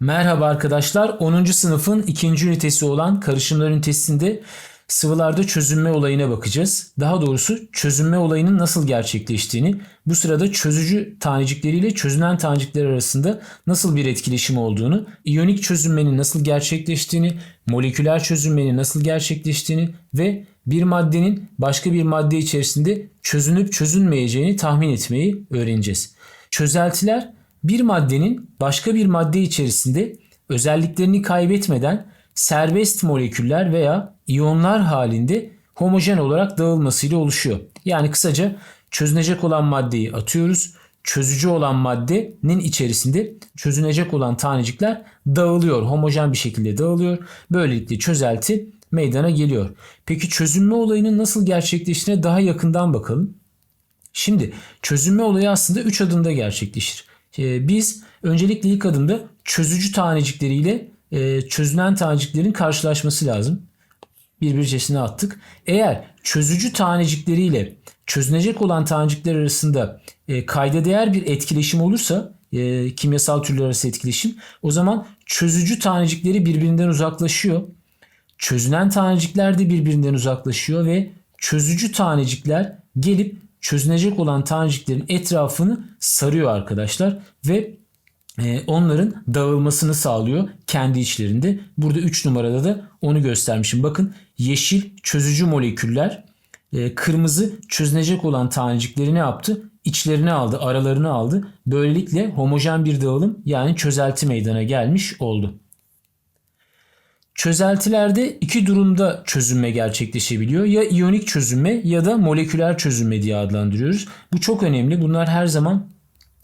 Merhaba arkadaşlar. 10. sınıfın 2. ünitesi olan karışımlar ünitesinde sıvılarda çözünme olayına bakacağız. Daha doğrusu çözünme olayının nasıl gerçekleştiğini, bu sırada çözücü tanecikleriyle çözünen tanecikler arasında nasıl bir etkileşim olduğunu, iyonik çözünmenin nasıl gerçekleştiğini, moleküler çözünmenin nasıl gerçekleştiğini ve bir maddenin başka bir madde içerisinde çözünüp çözünmeyeceğini tahmin etmeyi öğreneceğiz. Çözeltiler bir maddenin başka bir madde içerisinde özelliklerini kaybetmeden serbest moleküller veya iyonlar halinde homojen olarak dağılmasıyla oluşuyor. Yani kısaca çözünecek olan maddeyi atıyoruz. Çözücü olan maddenin içerisinde çözünecek olan tanecikler dağılıyor. Homojen bir şekilde dağılıyor. Böylelikle çözelti meydana geliyor. Peki çözünme olayının nasıl gerçekleştiğine daha yakından bakalım. Şimdi çözünme olayı aslında 3 adımda gerçekleşir. Ee, Biz öncelikle ilk adımda çözücü tanecikleriyle e, çözünen taneciklerin karşılaşması lazım. Birbiri içerisine attık. Eğer çözücü tanecikleriyle çözünecek olan tanecikler arasında e, kayda değer bir etkileşim olursa e, kimyasal türler arası etkileşim o zaman çözücü tanecikleri birbirinden uzaklaşıyor. Çözünen tanecikler de birbirinden uzaklaşıyor ve çözücü tanecikler gelip çözünecek olan taneciklerin etrafını sarıyor arkadaşlar ve e, onların dağılmasını sağlıyor kendi içlerinde. Burada 3 numarada da onu göstermişim. Bakın yeşil çözücü moleküller e, kırmızı çözünecek olan tanecikleri ne yaptı? İçlerine aldı, aralarını aldı. Böylelikle homojen bir dağılım yani çözelti meydana gelmiş oldu. Çözeltilerde iki durumda çözünme gerçekleşebiliyor. Ya iyonik çözünme ya da moleküler çözünme diye adlandırıyoruz. Bu çok önemli. Bunlar her zaman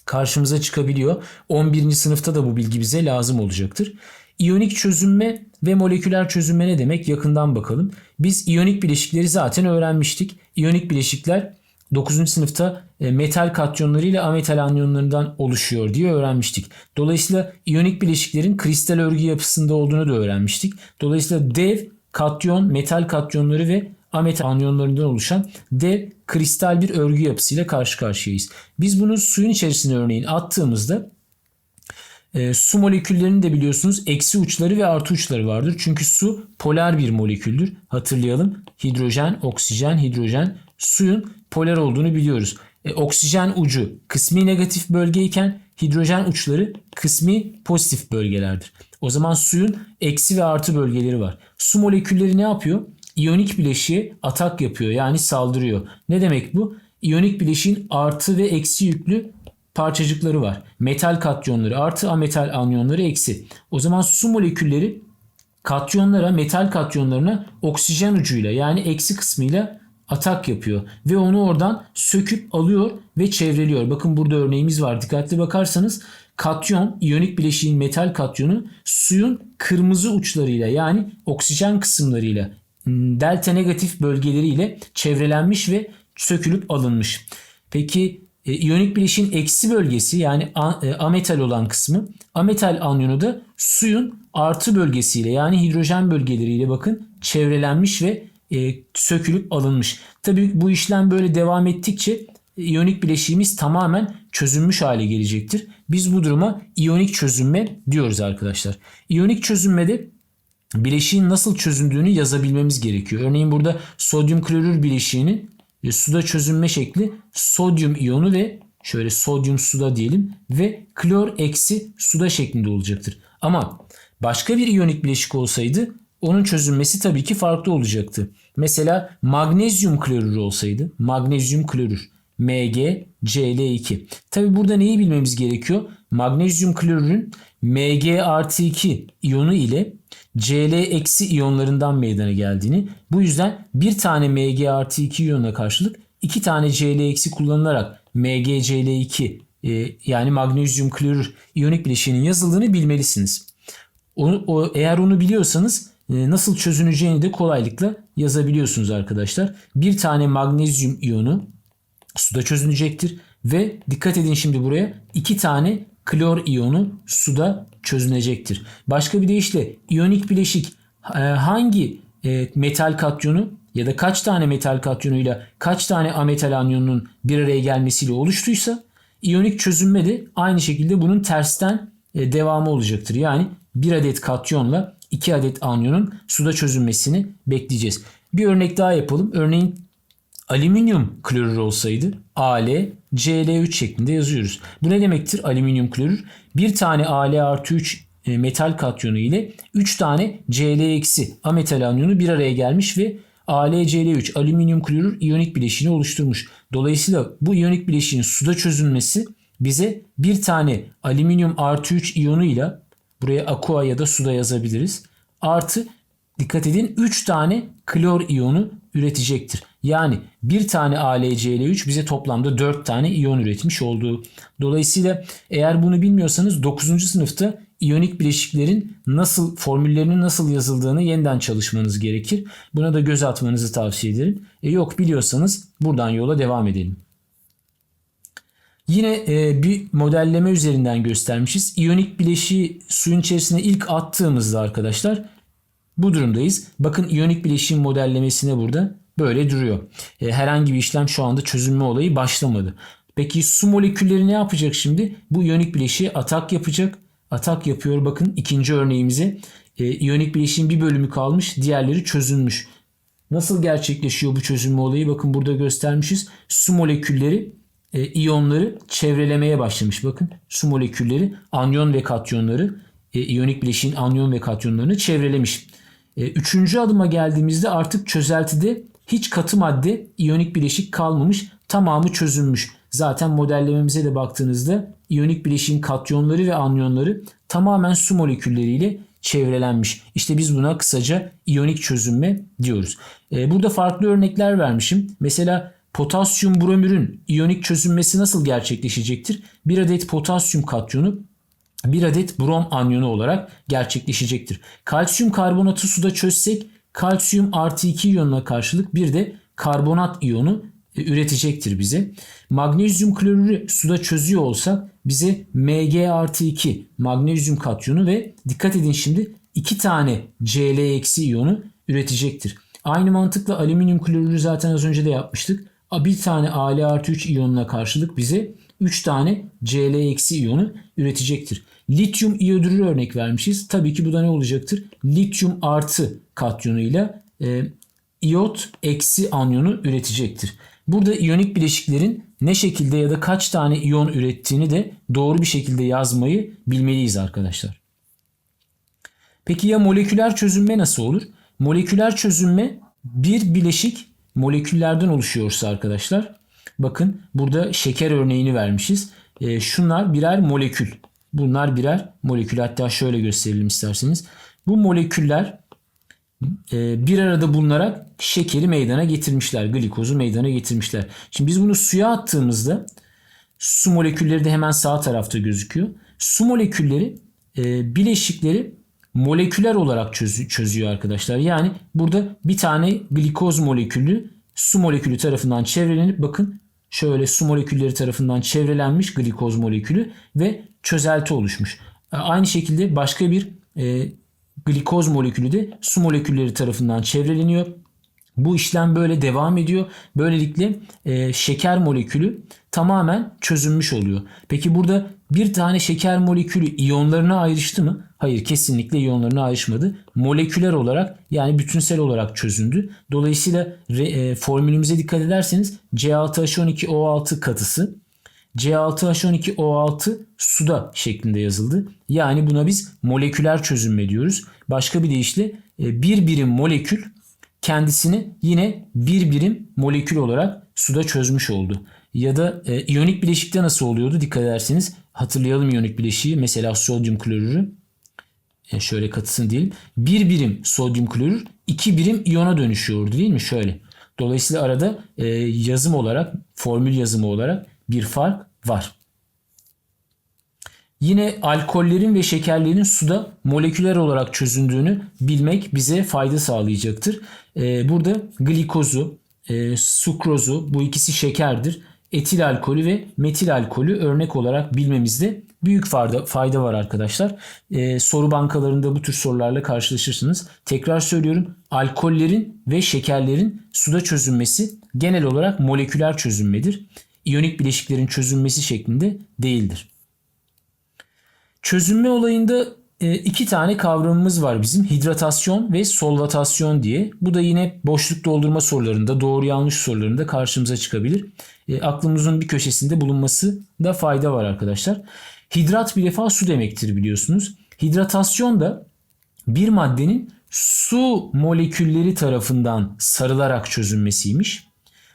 karşımıza çıkabiliyor. 11. sınıfta da bu bilgi bize lazım olacaktır. İyonik çözünme ve moleküler çözünme ne demek? Yakından bakalım. Biz iyonik bileşikleri zaten öğrenmiştik. İyonik bileşikler 9. sınıfta e, metal katyonları ile ametal anyonlarından oluşuyor diye öğrenmiştik. Dolayısıyla iyonik bileşiklerin kristal örgü yapısında olduğunu da öğrenmiştik. Dolayısıyla dev katyon, metal katyonları ve ametal anyonlarından oluşan dev kristal bir örgü yapısıyla karşı karşıyayız. Biz bunu suyun içerisine örneğin attığımızda e, su moleküllerinin de biliyorsunuz eksi uçları ve artı uçları vardır. Çünkü su polar bir moleküldür. Hatırlayalım. Hidrojen, oksijen, hidrojen suyun polar olduğunu biliyoruz. E, oksijen ucu kısmi negatif bölgeyken hidrojen uçları kısmi pozitif bölgelerdir. O zaman suyun eksi ve artı bölgeleri var. Su molekülleri ne yapıyor? İyonik bileşiğe atak yapıyor yani saldırıyor. Ne demek bu? İyonik bileşiğin artı ve eksi yüklü parçacıkları var. Metal katyonları artı ametal anyonları eksi. O zaman su molekülleri katyonlara, metal katyonlarına oksijen ucuyla yani eksi kısmıyla atak yapıyor ve onu oradan söküp alıyor ve çevreliyor. Bakın burada örneğimiz var. Dikkatli bakarsanız katyon, iyonik bileşiğin metal katyonu suyun kırmızı uçlarıyla yani oksijen kısımlarıyla delta negatif bölgeleriyle çevrelenmiş ve sökülüp alınmış. Peki e, iyonik bileşiğin eksi bölgesi yani e, ametal olan kısmı ametal anyonu da suyun artı bölgesiyle yani hidrojen bölgeleriyle bakın çevrelenmiş ve e, sökülüp alınmış. Tabii bu işlem böyle devam ettikçe iyonik bileşiğimiz tamamen çözünmüş hale gelecektir. Biz bu duruma iyonik çözünme diyoruz arkadaşlar. İyonik çözünmede bileşiğin nasıl çözündüğünü yazabilmemiz gerekiyor. Örneğin burada sodyum klorür bileşiğinin e, suda çözünme şekli sodyum iyonu ve şöyle sodyum suda diyelim ve klor eksi suda şeklinde olacaktır. Ama başka bir iyonik bileşik olsaydı onun çözünmesi tabii ki farklı olacaktı. Mesela magnezyum klorürü olsaydı magnezyum klorür Mg Cl2. Tabi burada neyi bilmemiz gerekiyor? Magnezyum klorürün Mg artı 2 iyonu ile Cl eksi iyonlarından meydana geldiğini bu yüzden bir tane Mg artı 2 iyonuna karşılık iki tane Cl eksi kullanılarak MgCl2 e, yani magnezyum klorür iyonik bileşiğinin yazıldığını bilmelisiniz. O, o, eğer onu biliyorsanız nasıl çözüneceğini de kolaylıkla yazabiliyorsunuz arkadaşlar. Bir tane magnezyum iyonu suda çözünecektir ve dikkat edin şimdi buraya iki tane klor iyonu suda çözünecektir. Başka bir deyişle iyonik bileşik e, hangi e, metal katyonu ya da kaç tane metal katyonuyla kaç tane ametal anyonunun bir araya gelmesiyle oluştuysa iyonik çözünme de aynı şekilde bunun tersten e, devamı olacaktır. Yani bir adet katyonla iki adet anyonun suda çözünmesini bekleyeceğiz. Bir örnek daha yapalım. Örneğin alüminyum klorür olsaydı Al, Cl3 şeklinde yazıyoruz. Bu ne demektir alüminyum klorür? Bir tane Al artı 3 e, metal katyonu ile 3 tane Cl eksi ametal anyonu bir araya gelmiş ve AlCl3 alüminyum klorür iyonik bileşiğini oluşturmuş. Dolayısıyla bu iyonik bileşiğin suda çözünmesi bize bir tane alüminyum artı 3 iyonuyla buraya aqua ya da suda yazabiliriz. Artı dikkat edin 3 tane klor iyonu üretecektir. Yani bir tane AlCl3 bize toplamda 4 tane iyon üretmiş olduğu. Dolayısıyla eğer bunu bilmiyorsanız 9. sınıfta iyonik bileşiklerin nasıl formüllerinin nasıl yazıldığını yeniden çalışmanız gerekir. Buna da göz atmanızı tavsiye ederim. E yok biliyorsanız buradan yola devam edelim. Yine e, bir modelleme üzerinden göstermişiz. İyonik bileşiği suyun içerisine ilk attığımızda arkadaşlar bu durumdayız. Bakın iyonik bileşiğin modellemesine burada böyle duruyor. E, herhangi bir işlem şu anda çözünme olayı başlamadı. Peki su molekülleri ne yapacak şimdi? Bu iyonik bileşiğe atak yapacak. Atak yapıyor bakın ikinci örneğimize. E, iyonik bileşiğin bir bölümü kalmış diğerleri çözülmüş. Nasıl gerçekleşiyor bu çözünme olayı? Bakın burada göstermişiz. Su molekülleri e, iyonları çevrelemeye başlamış. Bakın su molekülleri anyon ve katyonları e, iyonik bileşiğin anyon ve katyonlarını çevrelemiş. E, üçüncü adıma geldiğimizde artık çözeltide hiç katı madde iyonik bileşik kalmamış. Tamamı çözülmüş. Zaten modellememize de baktığınızda iyonik bileşiğin katyonları ve anyonları tamamen su molekülleriyle çevrelenmiş. İşte biz buna kısaca iyonik çözünme diyoruz. E, burada farklı örnekler vermişim. Mesela potasyum bromürün iyonik çözünmesi nasıl gerçekleşecektir? Bir adet potasyum katyonu bir adet brom anyonu olarak gerçekleşecektir. Kalsiyum karbonatı suda çözsek kalsiyum artı 2 iyonuna karşılık bir de karbonat iyonu e, üretecektir bize. Magnezyum klorürü suda çözüyor olsak bize Mg artı 2 magnezyum katyonu ve dikkat edin şimdi 2 tane Cl eksi iyonu üretecektir. Aynı mantıkla alüminyum klorürü zaten az önce de yapmıştık. Bir tane Al artı 3 iyonuna karşılık bize 3 tane Cl eksi iyonu üretecektir. Lityum iyodürü örnek vermişiz. Tabii ki bu da ne olacaktır? Lityum artı katyonuyla e, iyot eksi anyonu üretecektir. Burada iyonik bileşiklerin ne şekilde ya da kaç tane iyon ürettiğini de doğru bir şekilde yazmayı bilmeliyiz arkadaşlar. Peki ya moleküler çözünme nasıl olur? Moleküler çözünme bir bileşik moleküllerden oluşuyorsa arkadaşlar bakın burada şeker örneğini vermişiz. E, şunlar birer molekül. Bunlar birer molekül. Hatta şöyle gösterelim isterseniz. Bu moleküller e, bir arada bulunarak şekeri meydana getirmişler. Glikozu meydana getirmişler. Şimdi biz bunu suya attığımızda su molekülleri de hemen sağ tarafta gözüküyor. Su molekülleri e, bileşikleri moleküler olarak çözüyor arkadaşlar. Yani burada bir tane glikoz molekülü su molekülü tarafından çevrelenip bakın şöyle su molekülleri tarafından çevrelenmiş glikoz molekülü ve çözelti oluşmuş. E, aynı şekilde başka bir e, glikoz molekülü de su molekülleri tarafından çevreleniyor. Bu işlem böyle devam ediyor. Böylelikle e, şeker molekülü tamamen çözünmüş oluyor. Peki burada bir tane şeker molekülü iyonlarına ayrıştı mı? Hayır kesinlikle iyonlarına ayrışmadı. Moleküler olarak yani bütünsel olarak çözündü. Dolayısıyla re, e, formülümüze dikkat ederseniz C6H12O6 katısı C6H12O6 suda şeklinde yazıldı. Yani buna biz moleküler çözünme diyoruz. Başka bir deyişle e, bir birim molekül kendisini yine bir birim molekül olarak suda çözmüş oldu. Ya da e, iyonik bileşikte nasıl oluyordu? Dikkat ederseniz hatırlayalım iyonik bileşiği. Mesela sodyum klorürü. E, şöyle katısını diyelim. Bir birim sodyum klorür iki birim iyona dönüşüyordu değil mi? Şöyle. Dolayısıyla arada e, yazım olarak, formül yazımı olarak bir fark var. Yine alkollerin ve şekerlerin suda moleküler olarak çözündüğünü bilmek bize fayda sağlayacaktır. Ee, burada glikozu, e, sukrozu bu ikisi şekerdir. Etil alkolü ve metil alkolü örnek olarak bilmemizde büyük fayda, var arkadaşlar. Ee, soru bankalarında bu tür sorularla karşılaşırsınız. Tekrar söylüyorum alkollerin ve şekerlerin suda çözünmesi genel olarak moleküler çözünmedir. İyonik bileşiklerin çözünmesi şeklinde değildir. Çözünme olayında e, iki tane kavramımız var bizim. Hidratasyon ve solvatasyon diye. Bu da yine boşluk doldurma sorularında, doğru yanlış sorularında karşımıza çıkabilir. E, aklımızın bir köşesinde bulunması da fayda var arkadaşlar. Hidrat bir defa su demektir biliyorsunuz. Hidratasyon da bir maddenin su molekülleri tarafından sarılarak çözünmesiymiş.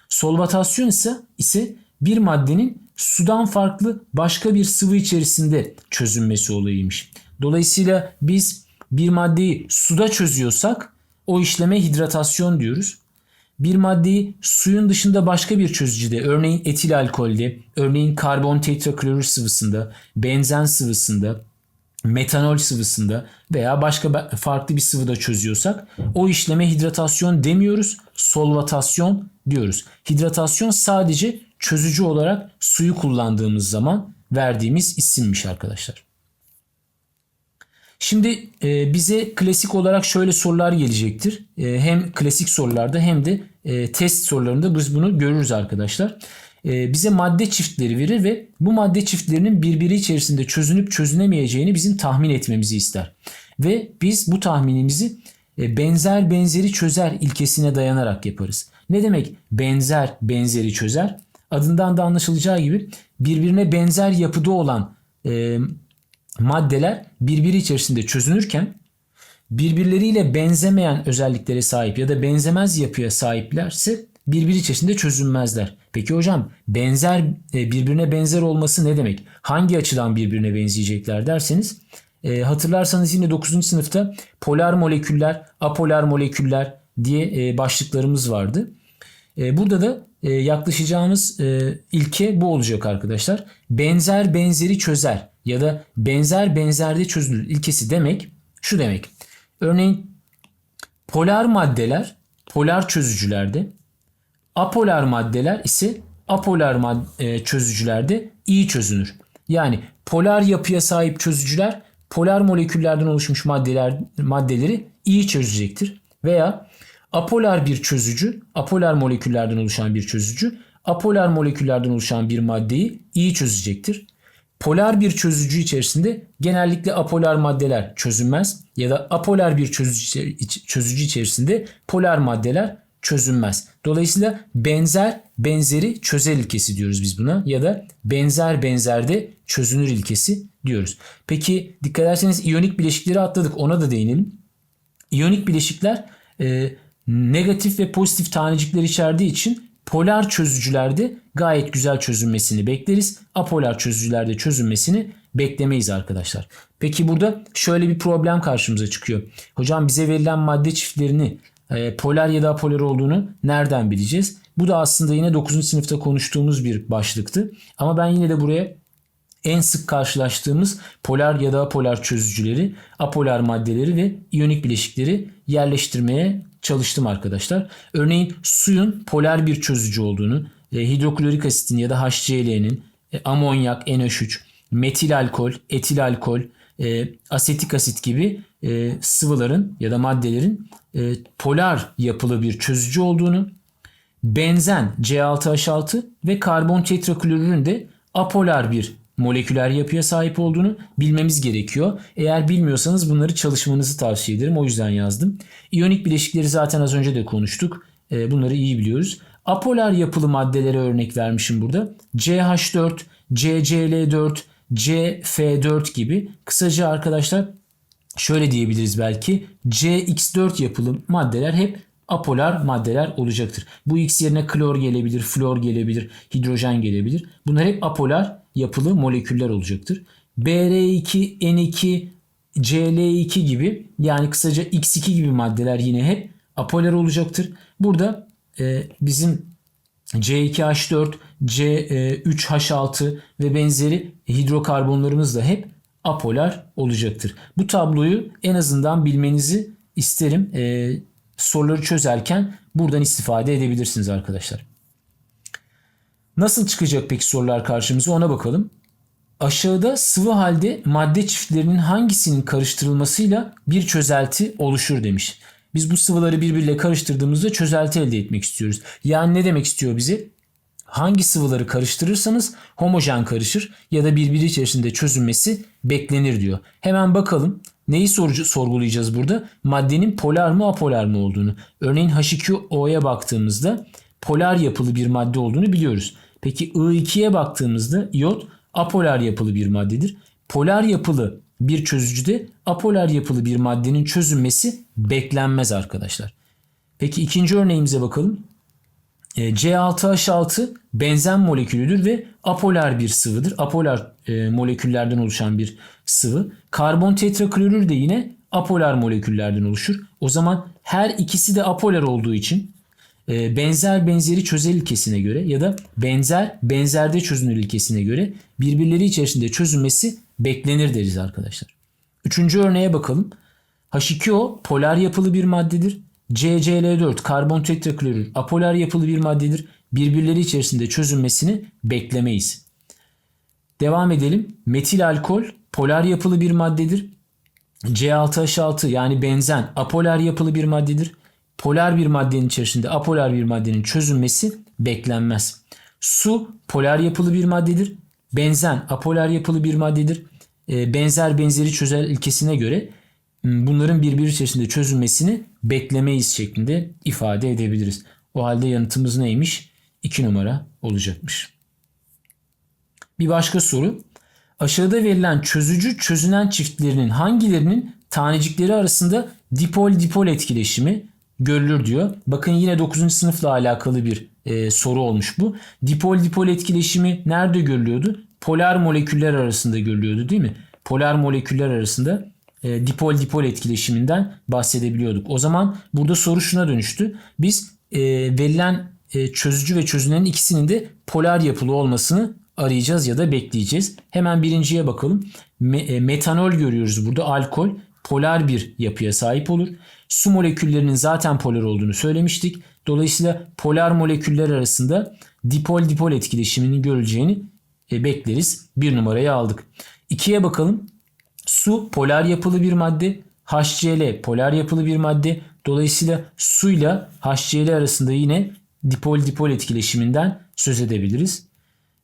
Solvatasyon ise ise bir maddenin sudan farklı başka bir sıvı içerisinde çözünmesi olayıymış. Dolayısıyla biz bir maddeyi suda çözüyorsak o işleme hidratasyon diyoruz. Bir maddeyi suyun dışında başka bir çözücüde, örneğin etil alkolde, örneğin karbon tetraklorür sıvısında, benzen sıvısında, metanol sıvısında veya başka farklı bir sıvıda çözüyorsak o işleme hidratasyon demiyoruz, solvatasyon diyoruz. Hidratasyon sadece çözücü olarak suyu kullandığımız zaman verdiğimiz isimmiş arkadaşlar. Şimdi e, bize klasik olarak şöyle sorular gelecektir. E, hem klasik sorularda hem de e, test sorularında biz bunu görürüz arkadaşlar. Bize madde çiftleri verir ve bu madde çiftlerinin birbiri içerisinde çözünüp çözünemeyeceğini bizim tahmin etmemizi ister. Ve biz bu tahminimizi benzer benzeri çözer ilkesine dayanarak yaparız. Ne demek benzer benzeri çözer? Adından da anlaşılacağı gibi birbirine benzer yapıda olan e, maddeler birbiri içerisinde çözünürken birbirleriyle benzemeyen özelliklere sahip ya da benzemez yapıya sahiplerse birbiri içerisinde çözünmezler. Peki hocam benzer e, birbirine benzer olması ne demek? Hangi açıdan birbirine benzeyecekler derseniz e, hatırlarsanız yine 9. sınıfta polar moleküller, apolar moleküller diye e, başlıklarımız vardı. E, burada da e, yaklaşacağımız e, ilke bu olacak arkadaşlar. Benzer benzeri çözer ya da benzer benzerde çözülür ilkesi demek şu demek. Örneğin polar maddeler polar çözücülerde, apolar maddeler ise apolar e, çözücülerde iyi çözünür. Yani polar yapıya sahip çözücüler polar moleküllerden oluşmuş maddeler maddeleri iyi çözecektir. Veya apolar bir çözücü, apolar moleküllerden oluşan bir çözücü, apolar moleküllerden oluşan bir maddeyi iyi çözecektir. Polar bir çözücü içerisinde genellikle apolar maddeler çözünmez ya da apolar bir çözücü, içerisinde polar maddeler çözünmez. Dolayısıyla benzer benzeri çözer ilkesi diyoruz biz buna ya da benzer benzerde çözünür ilkesi diyoruz. Peki dikkat ederseniz iyonik bileşikleri atladık ona da değinelim. İyonik bileşikler e, negatif ve pozitif tanecikler içerdiği için polar çözücülerde gayet güzel çözünmesini bekleriz. Apolar çözücülerde çözünmesini beklemeyiz arkadaşlar. Peki burada şöyle bir problem karşımıza çıkıyor. Hocam bize verilen madde çiftlerini e, polar ya da apolar olduğunu nereden bileceğiz? Bu da aslında yine 9. sınıfta konuştuğumuz bir başlıktı. Ama ben yine de buraya en sık karşılaştığımız polar ya da apolar çözücüleri, apolar maddeleri ve iyonik bileşikleri yerleştirmeye çalıştım arkadaşlar. Örneğin suyun polar bir çözücü olduğunu, e, hidroklorik asitin ya da HCl'nin, e, amonyak, NH3, metil alkol, etil alkol, e, asetik asit gibi sıvıların ya da maddelerin polar yapılı bir çözücü olduğunu, benzen C6H6 ve karbon tetraklorürün de apolar bir moleküler yapıya sahip olduğunu bilmemiz gerekiyor. Eğer bilmiyorsanız bunları çalışmanızı tavsiye ederim. O yüzden yazdım. İyonik bileşikleri zaten az önce de konuştuk. E, bunları iyi biliyoruz. Apolar yapılı maddelere örnek vermişim burada. CH4, CCl4, CF4 gibi. Kısaca arkadaşlar şöyle diyebiliriz belki. CX4 yapılı maddeler hep apolar maddeler olacaktır. Bu X yerine klor gelebilir, flor gelebilir, hidrojen gelebilir. Bunlar hep apolar yapılı moleküller olacaktır. BR2, N2, CL2 gibi yani kısaca X2 gibi maddeler yine hep apolar olacaktır. Burada e, bizim C2H4, C3H6 ve benzeri hidrokarbonlarımız da hep apolar olacaktır. Bu tabloyu en azından bilmenizi isterim. E, soruları çözerken buradan istifade edebilirsiniz arkadaşlar. Nasıl çıkacak peki sorular karşımıza ona bakalım. Aşağıda sıvı halde madde çiftlerinin hangisinin karıştırılmasıyla bir çözelti oluşur demiş. Biz bu sıvıları birbiriyle karıştırdığımızda çözelti elde etmek istiyoruz. Yani ne demek istiyor bize? hangi sıvıları karıştırırsanız homojen karışır ya da birbiri içerisinde çözünmesi beklenir diyor. Hemen bakalım neyi sorucu, sorgulayacağız burada? Maddenin polar mı apolar mı olduğunu. Örneğin H2O'ya baktığımızda polar yapılı bir madde olduğunu biliyoruz. Peki I2'ye baktığımızda iot apolar yapılı bir maddedir. Polar yapılı bir çözücüde apolar yapılı bir maddenin çözünmesi beklenmez arkadaşlar. Peki ikinci örneğimize bakalım. E, C6H6 benzen molekülüdür ve apolar bir sıvıdır. Apolar e, moleküllerden oluşan bir sıvı. Karbon tetraklorür de yine apolar moleküllerden oluşur. O zaman her ikisi de apolar olduğu için benzer benzeri çözel ilkesine göre ya da benzer benzerde çözünür ilkesine göre birbirleri içerisinde çözünmesi beklenir deriz arkadaşlar. Üçüncü örneğe bakalım. H2O polar yapılı bir maddedir. CCl4 karbon tetraklorür apolar yapılı bir maddedir. Birbirleri içerisinde çözünmesini beklemeyiz. Devam edelim. Metil alkol polar yapılı bir maddedir. C6H6 yani benzen apolar yapılı bir maddedir. Polar bir maddenin içerisinde apolar bir maddenin çözünmesi beklenmez. Su polar yapılı bir maddedir. Benzen apolar yapılı bir maddedir. E, benzer benzeri çözel ilkesine göre bunların birbiri içerisinde çözülmesini beklemeyiz şeklinde ifade edebiliriz. O halde yanıtımız neymiş? 2 numara olacakmış. Bir başka soru. Aşağıda verilen çözücü çözünen çiftlerinin hangilerinin tanecikleri arasında dipol dipol etkileşimi görülür diyor. Bakın yine 9. sınıfla alakalı bir e, soru olmuş bu. Dipol dipol etkileşimi nerede görülüyordu? Polar moleküller arasında görülüyordu değil mi? Polar moleküller arasında e, dipol dipol etkileşiminden bahsedebiliyorduk. O zaman burada soru şuna dönüştü. Biz e, verilen e, çözücü ve çözünenin ikisinin de polar yapılı olmasını arayacağız ya da bekleyeceğiz. Hemen birinciye bakalım. Me, e, metanol görüyoruz burada. Alkol polar bir yapıya sahip olur. Su moleküllerinin zaten polar olduğunu söylemiştik. Dolayısıyla polar moleküller arasında dipol dipol etkileşiminin görüleceğini e, bekleriz. Bir numarayı aldık. İkiye bakalım. Su polar yapılı bir madde. HCl polar yapılı bir madde. Dolayısıyla suyla HCl arasında yine dipol dipol etkileşiminden söz edebiliriz.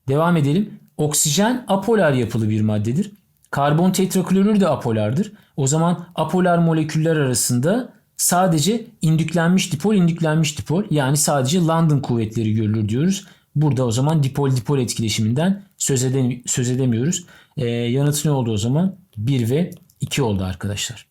Devam edelim. Oksijen apolar yapılı bir maddedir. Karbon tetraklorür de apolardır. O zaman apolar moleküller arasında sadece indüklenmiş dipol indüklenmiş dipol yani sadece London kuvvetleri görülür diyoruz. Burada o zaman dipol dipol etkileşiminden söz, edem söz edemiyoruz. Ee, yanıt ne oldu o zaman? 1 ve 2 oldu arkadaşlar.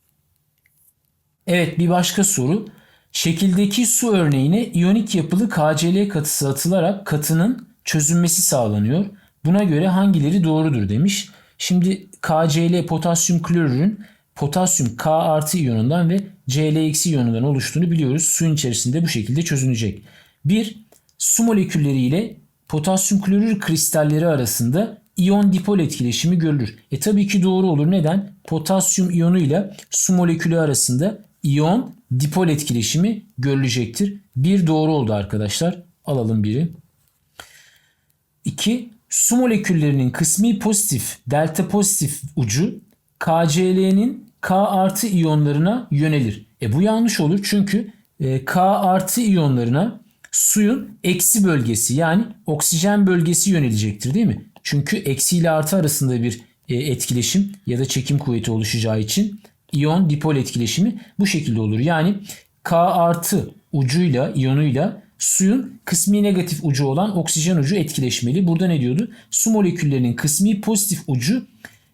Evet bir başka soru. Şekildeki su örneğine iyonik yapılı KCl katısı atılarak katının çözünmesi sağlanıyor. Buna göre hangileri doğrudur demiş. Şimdi KCl potasyum klorürün potasyum K artı iyonundan ve Cl eksi iyonundan oluştuğunu biliyoruz. Suyun içerisinde bu şekilde çözünecek. Bir, su molekülleri ile potasyum klorür kristalleri arasında iyon dipol etkileşimi görülür. E tabii ki doğru olur. Neden? Potasyum iyonu ile su molekülü arasında iyon dipol etkileşimi görülecektir. Bir doğru oldu arkadaşlar. Alalım biri. 2. Su moleküllerinin kısmi pozitif, delta pozitif ucu KCl'nin K artı iyonlarına yönelir. E bu yanlış olur çünkü e, K artı iyonlarına suyun eksi bölgesi yani oksijen bölgesi yönelecektir değil mi? Çünkü eksi ile artı arasında bir e, etkileşim ya da çekim kuvveti oluşacağı için iyon dipol etkileşimi bu şekilde olur. Yani K artı ucuyla iyonuyla suyun kısmi negatif ucu olan oksijen ucu etkileşmeli. Burada ne diyordu? Su moleküllerinin kısmi pozitif ucu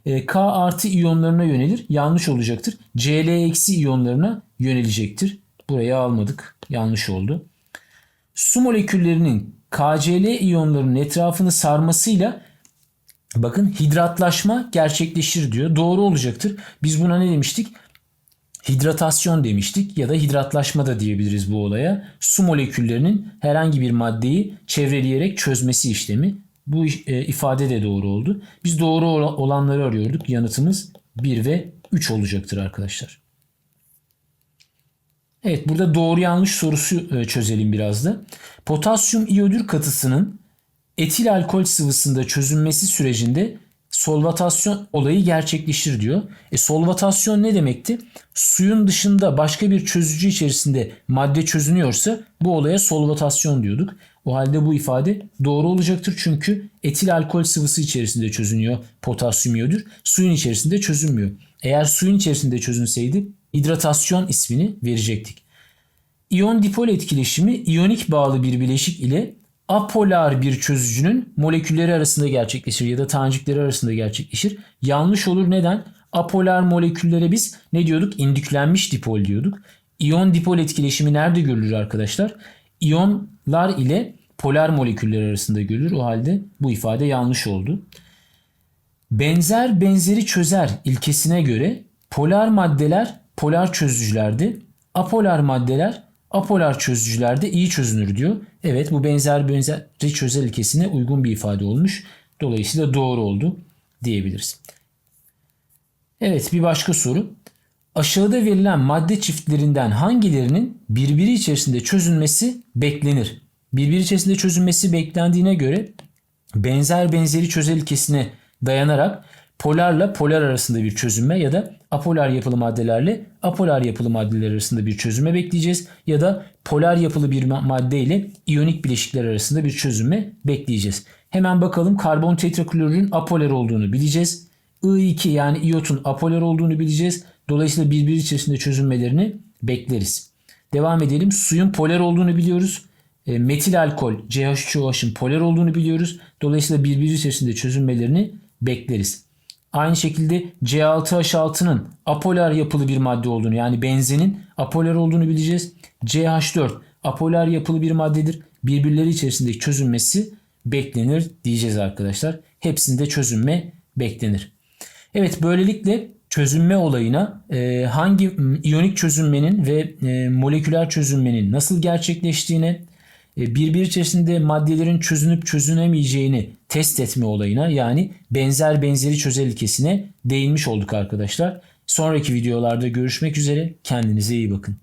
e, K artı iyonlarına yönelir. Yanlış olacaktır. Cl eksi iyonlarına yönelecektir. Buraya almadık. Yanlış oldu. Su moleküllerinin KCl iyonlarının etrafını sarmasıyla bakın hidratlaşma gerçekleşir diyor. Doğru olacaktır. Biz buna ne demiştik? Hidratasyon demiştik ya da hidratlaşma da diyebiliriz bu olaya. Su moleküllerinin herhangi bir maddeyi çevreleyerek çözmesi işlemi. Bu e, ifade de doğru oldu. Biz doğru olanları arıyorduk. Yanıtımız 1 ve 3 olacaktır arkadaşlar. Evet burada doğru yanlış sorusu e, çözelim biraz da. Potasyum iyodür katısının etil alkol sıvısında çözünmesi sürecinde solvatasyon olayı gerçekleşir diyor. E solvatasyon ne demekti? Suyun dışında başka bir çözücü içerisinde madde çözünüyorsa bu olaya solvatasyon diyorduk. O halde bu ifade doğru olacaktır çünkü etil alkol sıvısı içerisinde çözünüyor potasyum iyodür. Suyun içerisinde çözünmüyor. Eğer suyun içerisinde çözünseydi hidratasyon ismini verecektik. İyon dipol etkileşimi iyonik bağlı bir bileşik ile apolar bir çözücünün molekülleri arasında gerçekleşir ya da tanecikleri arasında gerçekleşir. Yanlış olur neden? Apolar moleküllere biz ne diyorduk? İndüklenmiş dipol diyorduk. İyon dipol etkileşimi nerede görülür arkadaşlar? İyonlar ile polar moleküller arasında görülür. O halde bu ifade yanlış oldu. Benzer benzeri çözer ilkesine göre polar maddeler polar çözücülerde, apolar maddeler apolar çözücülerde iyi çözünür diyor. Evet bu benzer benzeri çözer ilkesine uygun bir ifade olmuş. Dolayısıyla doğru oldu diyebiliriz. Evet bir başka soru. Aşağıda verilen madde çiftlerinden hangilerinin birbiri içerisinde çözünmesi beklenir? Birbiri içerisinde çözünmesi beklendiğine göre benzer benzeri çözel ilkesine dayanarak polarla polar arasında bir çözünme ya da apolar yapılı maddelerle apolar yapılı maddeler arasında bir çözünme bekleyeceğiz ya da polar yapılı bir madde ile iyonik bileşikler arasında bir çözünme bekleyeceğiz. Hemen bakalım karbon tetraklorürün apolar olduğunu bileceğiz. I2 yani iyotun apolar olduğunu bileceğiz. Dolayısıyla birbiri içerisinde çözünmelerini bekleriz. Devam edelim. Suyun polar olduğunu biliyoruz. E, metil alkol CH3OH'ın polar olduğunu biliyoruz. Dolayısıyla birbiri içerisinde çözünmelerini bekleriz. Aynı şekilde C6H6'nın apolar yapılı bir madde olduğunu yani benzenin apolar olduğunu bileceğiz. CH4 apolar yapılı bir maddedir. Birbirleri içerisindeki çözünmesi beklenir diyeceğiz arkadaşlar. Hepsinde çözünme beklenir. Evet böylelikle çözünme olayına e, hangi iyonik çözünmenin ve e, moleküler çözünmenin nasıl gerçekleştiğine, birbiri içerisinde maddelerin çözünüp çözünemeyeceğini test etme olayına yani benzer benzeri çözel ilkesine değinmiş olduk arkadaşlar. Sonraki videolarda görüşmek üzere. Kendinize iyi bakın.